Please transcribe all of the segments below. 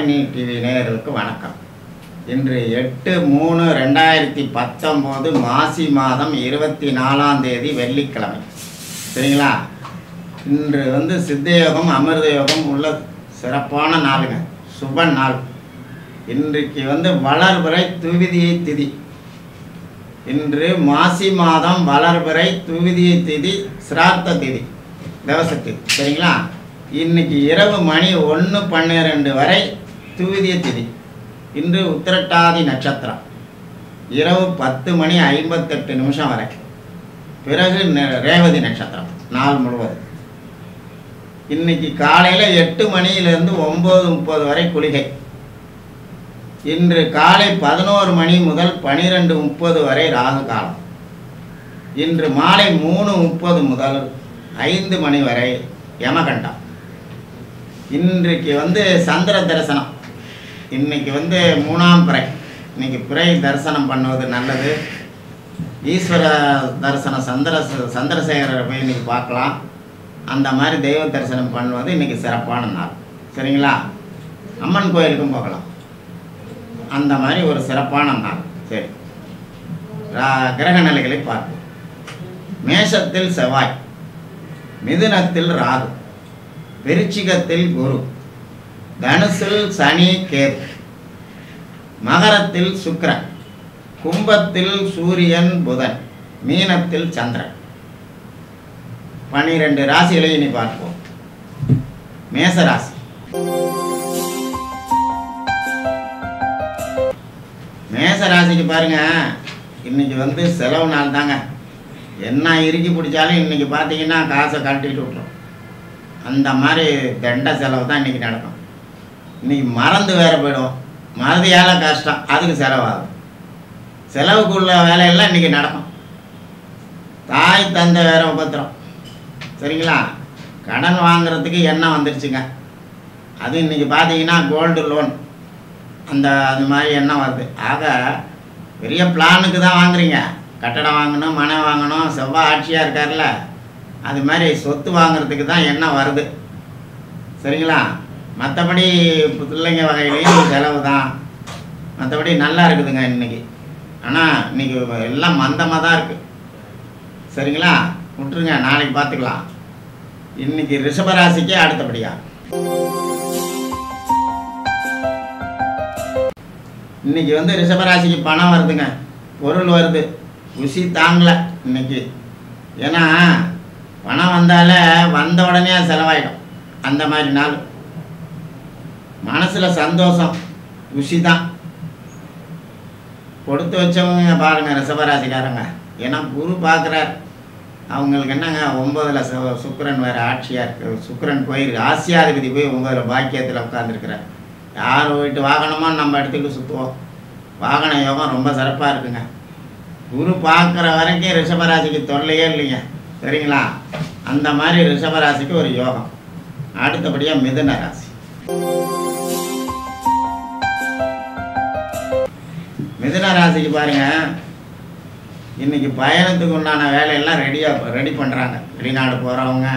Tharini TV நேயர்களுக்கு வணக்கம். இன்று எட்டு மூணு ரெண்டாயிரத்தி பத்தொம்போது மாசி மாதம் இருபத்தி நாலாம் தேதி வெள்ளிக்கிழமை. சரிங்களா? இன்று வந்து சித்தயோகம் அமிர்த யோகம் உள்ள சிறப்பான நாளுங்க. சுப நாள். இன்றைக்கு வந்து வளர்பிறை துவிதியை திதி. இன்று மாசி மாதம் வளர்பிறை துவிதியை திதி சிரார்த்த திதி தவச சரிங்களா? இன்னைக்கு இரவு மணி ஒன்று பன்னிரெண்டு வரை துவிதிய திதி. இன்று உத்திரட்டாதி நட்சத்திரம். இரவு பத்து மணி ஐம்பத்தெட்டு நிமிஷம் வரை பிறகு ரேவதி நட்சத்திரம் நாள் முழுவதும். இன்னைக்கு காலையில் எட்டு மணியிலிருந்து ஒம்பது முப்பது வரை குளிகை. இன்று காலை பதினோரு மணி முதல் பனிரெண்டு முப்பது வரை ராகு காலம். இன்று மாலை மூணு முப்பது முதல் ஐந்து மணி வரை யமகண்டம். இன்றைக்கு வந்து சந்திர தரிசனம். இன்னைக்கு வந்து மூணாம் பிறை. இன்னைக்கு பிறை தரிசனம் பண்ணுவது நல்லது. ஈஸ்வர தரிசனம் சந்திர சந்திரசேகரரை போய் இன்னைக்கு பார்க்கலாம். அந்த மாதிரி தெய்வ தரிசனம் பண்ணுவது இன்னைக்கு சிறப்பான நாள். சரிங்களா? அம்மன் கோயிலுக்கும் போகலாம். அந்த மாதிரி ஒரு சிறப்பான நாள். சரி. ரா- கிரக நிலைகளை பார்ப்போம். மேஷத்தில் செவ்வாய் மிதுனத்தில் ராகு விருச்சிகத்தில் குரு. தனுசில் சனி கேது. மகரத்தில் சுக்கரன். கும்பத்தில் சூரியன் புதன். மீனத்தில் சந்திரன். பனிரெண்டு ராசிகளை இனி பார்ப்போம். மேச ராசி. மேச ராசிக்கு பாருங்க இன்னைக்கு வந்து செலவு நாள் தாங்க என்ன இறுக்கி பிடிச்சாலும் இன்னைக்கு பார்த்தீங்கன்னா காசை கட்டிட்டு விட்டுரும். அந்த மாதிரி தண்ட செலவு தான் இன்னைக்கு நடக்கும். இன்னைக்கு மறந்து வேற போயிடும். மறதியால் கஷ்டம். அதுக்கு செலவாகும். செலவுக்குள்ள வேலையெல்லாம் இன்னைக்கு நடக்கும். தாய் தந்தை வேற உபத்திரம். சரிங்களா? கடன் வாங்குறதுக்கு எண்ணம் வந்துருச்சுங்க. அது இன்றைக்கி பார்த்தீங்கன்னா கோல்டு லோன் அந்த அது மாதிரி எண்ணம் வருது. ஆக பெரிய பிளானுக்கு தான் வாங்குறீங்க. கட்டடம் வாங்கணும் மனை வாங்கணும். செவ்வாய் ஆட்சியாக இருக்கார்ல. அது மாதிரி சொத்து வாங்குறதுக்கு தான் எண்ணம் வருது. சரிங்களா? மற்றபடி பிள்ளைங்க வகையிலையும் செலவு தான் மற்றபடி நல்லா இருக்குதுங்க இன்னைக்கு. ஆனால் இன்னைக்கு எல்லாம் மந்தமாக தான் இருக்குது சரிங்களா? விட்டுருங்க நாளைக்கு பார்த்துக்கலாம் இன்னைக்கு ரிஷபராசிக்கே அடுத்தபடியா. இன்னைக்கு வந்து ரிஷபராசிக்கு பணம் வருதுங்க. பொருள் வருது. ருசி தாங்கலை இன்னைக்கு. ஏன்னா பணம் வந்தாலே வந்த உடனே செலவாயிடும். அந்த மாதிரி நாள். மனசில் சந்தோஷம் குஷி தான் கொடுத்து வச்சவங்க பாருங்கள் ரிசபராசிக்காரங்க ஏன்னா குரு பார்க்குறார். அவங்களுக்கு என்னங்க ஒம்பதில் சு- சுக்கிரன் வேறு ஆட்சியாக இருக்கு. சுக்கரன் போயிருக்கு ஆசியாதிபதி போய் ஒம்பதில் பாக்கியத்தில் உட்காந்துருக்கிறார் யார் வீட்டு வாகனமோ நம்ம இடத்துக்கு சுற்றுவோம் வாகன யோகம் ரொம்ப சிறப்பாக இருக்குங்க. குரு பார்க்குற வரைக்கும் ரிஷபராசிக்கு தொல்லையே இல்லைங்க. சரிங்களா? அந்த மாதிரி ரிஷபராசிக்கு ஒரு யோகம். அடுத்தபடியாக மிதுன ராசி. மிதுன ராசிக்கு பாருங்க. இன்னைக்கு பயணத்துக்கு உண்டான வேலையெல்லாம் ரெடியாக ரெடி பண்ணுறாங்க வெளிநாடு போகிறவங்க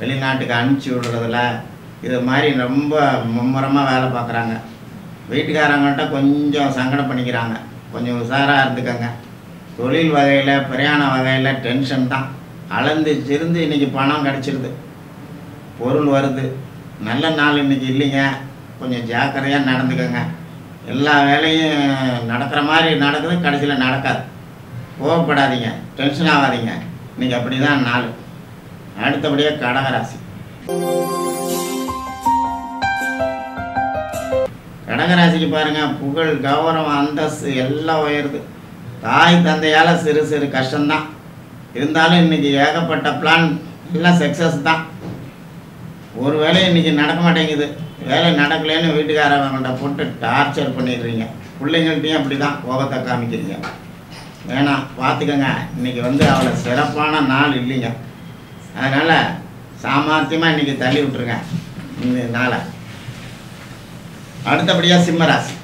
வெளிநாட்டுக்கு அனுப்பிச்சி விடுறதுல இது மாதிரி ரொம்ப மும்முரமாக வேலை பார்க்குறாங்க. வீட்டுக்காரங்கள்ட்ட கொஞ்சம் சங்கடம் பண்ணிக்கிறாங்க. கொஞ்சம் உஷாராக இருந்துக்கங்க. தொழில் வகையில் பிரயாண வகையில் டென்ஷன் தான். அளந்து சிருந்து இன்னைக்கு பணம் கிடச்சிருது. பொருள் வருது. நல்ல நாள் இன்னைக்கு இல்லைங்க. கொஞ்சம் ஜாக்கிரதையாக நடந்துக்கோங்க. எல்லா வேலையும் நடக்கிற மாதிரி நடக்குது கடைசியில் நடக்காது. கோவப்படாதீங்க டென்ஷன் ஆகாதீங்க. இன்னைக்கு அப்படி தான் நாள். அடுத்தபடியாக கடகராசி. கடகராசிக்கு பாருங்கள் புகழ் கௌரவம் அந்தஸ்து எல்லாம் உயருது. தாய் தந்தையால் சிறு சிறு கஷ்டம்தான். இருந்தாலும் இன்றைக்கி ஏகப்பட்ட பிளான் எல்லாம் சக்ஸஸ் தான். ஒரு வேலை இன்றைக்கி நடக்க மாட்டேங்குது. வேலை நடக்கலைன்னு வீட்டுக்காரவங்கள்ட்ட போட்டு டார்ச்சர் பண்ணிடுறீங்க. பிள்ளைங்கள்ட்டையும் அப்படி தான் கோபத்தை காமிக்கிறீங்க. வேணாம் பார்த்துக்கங்க. இன்னைக்கு வந்து அவ்வளோ சிறப்பான நாள் இல்லைங்க. அதனால் சாமர்த்தியமாக இன்றைக்கி தள்ளி விட்டுருங்க. இந்த நாளை. அடுத்தபடியாக சிம்மராசி.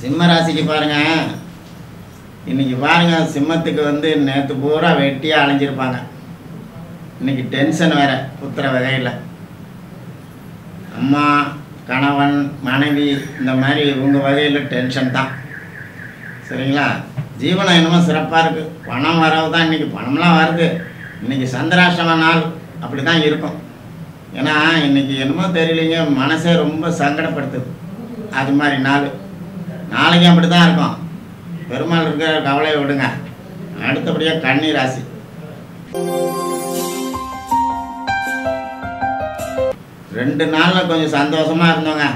சிம்மராசிக்கு பாருங்கள் இன்னைக்கு பாருங்க சிம்மத்துக்கு வந்து நேற்று பூரா வெட்டியாக அலைஞ்சிருப்பாங்க. இன்னைக்கு டென்ஷன் வேற புத்திர வகையில். அம்மா கணவன் மனைவி இந்த மாதிரி இவங்க வகையில் டென்ஷன் தான். சரிங்களா? ஜீவனம் என்னமோ சிறப்பாக இருக்குது பணம் வரவு தான் இன்றைக்கி பணம்லாம் வருது. இன்றைக்கி சந்திராஷ்டம நாள் அப்படி தான் இருக்கும். ஏன்னா இன்றைக்கி என்னமோ தெரியலைங்க மனசே ரொம்ப சங்கடப்படுத்துது. அது மாதிரி நாள். நாளைக்கு அப்படி தான் இருக்கும். பெருமாள் இருக்கிற கவலையை விடுங்க. அடுத்தபடியாக கன்னி ராசி. ரெண்டு நாளில் கொஞ்சம் சந்தோஷமாக இருந்தோங்க.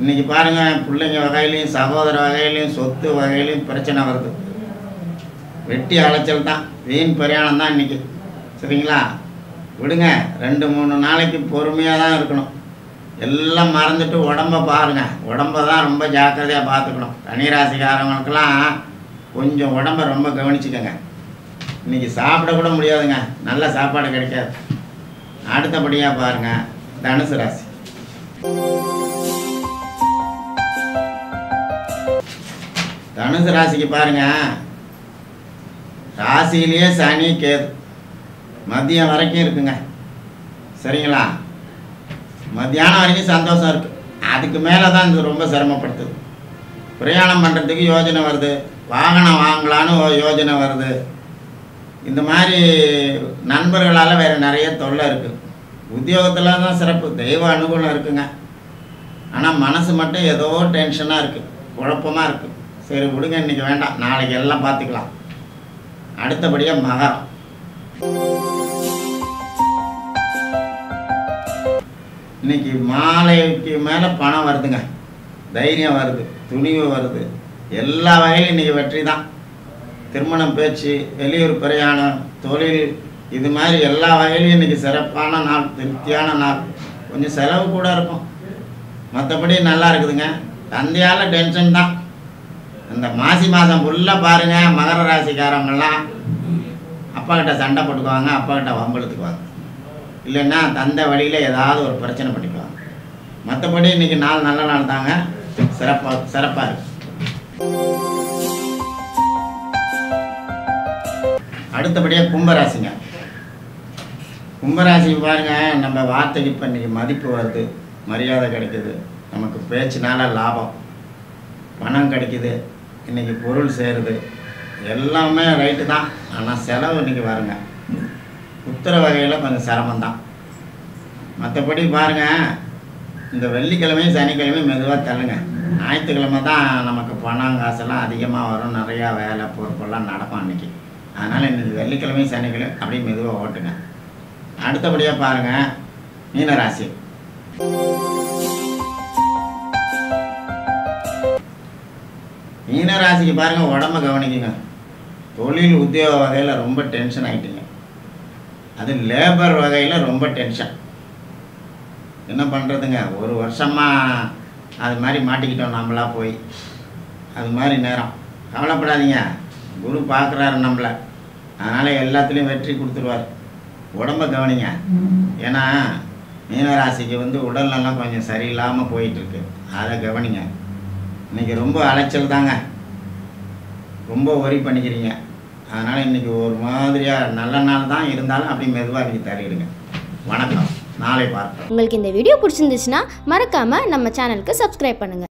இன்னைக்கு பாருங்கள் பிள்ளைங்க வகையிலையும் சகோதர வகையிலையும் சொத்து வகையிலையும் பிரச்சனை வருது. வெட்டி அலைச்சல் தான் வீண் பிரயாணம் தான் இன்றைக்கி சரிங்களா? விடுங்க ரெண்டு மூணு நாளைக்கு பொறுமையாக தான் இருக்கணும். எல்லாம் மறந்துட்டு உடம்ப பாருங்க. உடம்ப தான் ரொம்ப ஜாக்கிரதையாக பார்த்துக்கணும் கன்னிராசிக்காரவங்களுக்கெல்லாம் கொஞ்சம் உடம்ப ரொம்ப கவனிச்சுக்கோங்க. இன்னைக்கு சாப்பிடக்கூட முடியாதுங்க. நல்ல சாப்பாடு கிடைக்காது. அடுத்தபடியாக பாருங்க தனுசு ராசி. தனுசு ராசிக்கு பாருங்க. ராசியிலேயே சனி கேது. மதியம் வரைக்கும் இருக்குங்க. சரிங்களா? மத்தியானம் வரைக்கும் சந்தோஷம் இருக்குது அதுக்கு மேலே தான் இது ரொம்ப சிரமப்படுத்துது. பிரயாணம் பண்ணுறதுக்கு யோஜனை வருது. வாகனம் வாங்கலான்னு யோஜனை வருது. இந்த மாதிரி நண்பர்களால் வேறு நிறைய தொல்லை இருக்குது உத்தியோகத்தில் தான் சிறப்பு. தெய்வ அனுகூலம் இருக்குங்க. ஆனால் மனசு மட்டும் ஏதோ டென்ஷனாக இருக்குது குழப்பமாக இருக்குது சரி விடுங்க இன்றைக்கி வேண்டாம். நாளைக்கு எல்லாம் பார்த்துக்கலாம். அடுத்தபடியாக மகரம். இன்னைக்கு மாலைக்கு மேலே பணம் வருதுங்க. தைரியம் வருது துணிவு வருது. எல்லா வகையிலும் இன்றைக்கி வெற்றி தான். திருமணம் பேச்சு வெளியூர் பிரயாணம் தொழில் இது மாதிரி எல்லா வகையிலையும் இன்றைக்கி சிறப்பான நாள் திருப்தியான நாள். கொஞ்சம் செலவு கூட இருக்கும். மற்றபடி நல்லா இருக்குதுங்க. தந்தையால் டென்ஷன் தான். இந்த மாசி மாதம் ஃபுல்லாக பாருங்கள் மகர ராசிக்காரவங்கெல்லாம் அப்பாக்கிட்ட சண்டை போட்டுக்குவாங்க அப்பாக்கிட்ட வம்பெழுத்துக்குவாங்க இல்லைன்னா தந்த வழியில் ஏதாவது ஒரு பிரச்சனை பண்ணிக்குவாங்க மற்றபடி இன்றைக்கி நாள் நல்ல நாள் தாங்க. சிறப்பாக சிறப்பாக இருக்கு. அடுத்தபடியாக கும்பராசிங்க. கும்பராசி பாருங்க நம்ம வார்த்தைக்கு இப்போ இன்றைக்கி மதிப்பு வருது மரியாதை கிடைக்குது நமக்கு பேச்சுனால லாபம் பணம் கிடைக்குது இன்றைக்கி பொருள் சேருது எல்லாமே ரைட்டு தான். ஆனால் செலவு இன்றைக்கி வருங்க. உத்தர வகையில் கொஞ்சம் சிரமந்தான் மற்றபடி பாருங்க இந்த வெள்ளிக்கிழமையும் சனிக்கிழமையும் மெதுவாக தள்ளுங்க. ஞாயிற்றுக்கிழமை தான் நமக்கு பணம் காசெல்லாம் அதிகமாக வரும் நிறையா வேலை பொறுப்பெல்லாம் நடக்கும் அன்றைக்கி அதனால் இன்றைக்கி வெள்ளிக்கிழமையும் சனிக்கிழமை அப்படியே மெதுவாக ஓட்டுங்க. அடுத்தபடியாக பாருங்கள் மீனராசி. மீனராசிக்கு பாருங்கள் உடம்ப கவனிக்குங்க. தொழில் உத்தியோக வகையில் ரொம்ப டென்ஷன் ஆகிட்டீங்க அது லேபர் வகையில் ரொம்ப டென்ஷன் என்ன பண்ணுறதுங்க ஒரு வருஷமாக அது மாதிரி மாட்டிக்கிட்டோம் நம்மளா போய். அது மாதிரி நேரம். கவலைப்படாதீங்க. குரு பார்க்குறாரு நம்மளை. அதனால் எல்லாத்துலேயும் வெற்றி கொடுத்துருவார். உடம்ப கவனிங்க. ஏன்னா மீனராசிக்கு வந்து உடல்நலம் கொஞ்சம் சரியில்லாமல் போயிட்டுருக்கு. அதை கவனிங்க. இன்றைக்கி ரொம்ப அலைச்சல் தாங்க. ரொம்ப ஒரி பண்ணிக்கிறீங்க. அதனால் இன்றைக்கி ஒரு மாதிரியாக நல்ல நாள் தான் இருந்தாலும் அப்படி மெதுவாக இன்றைக்கி தருகிடுங்க வணக்கம். நாளை பார்ப்போம். உங்களுக்கு இந்த வீடியோ பிடிச்சிருந்துச்சுன்னா மறக்காமல் நம்ம சேனலுக்கு சப்ஸ்கிரைப் பண்ணுங்கள்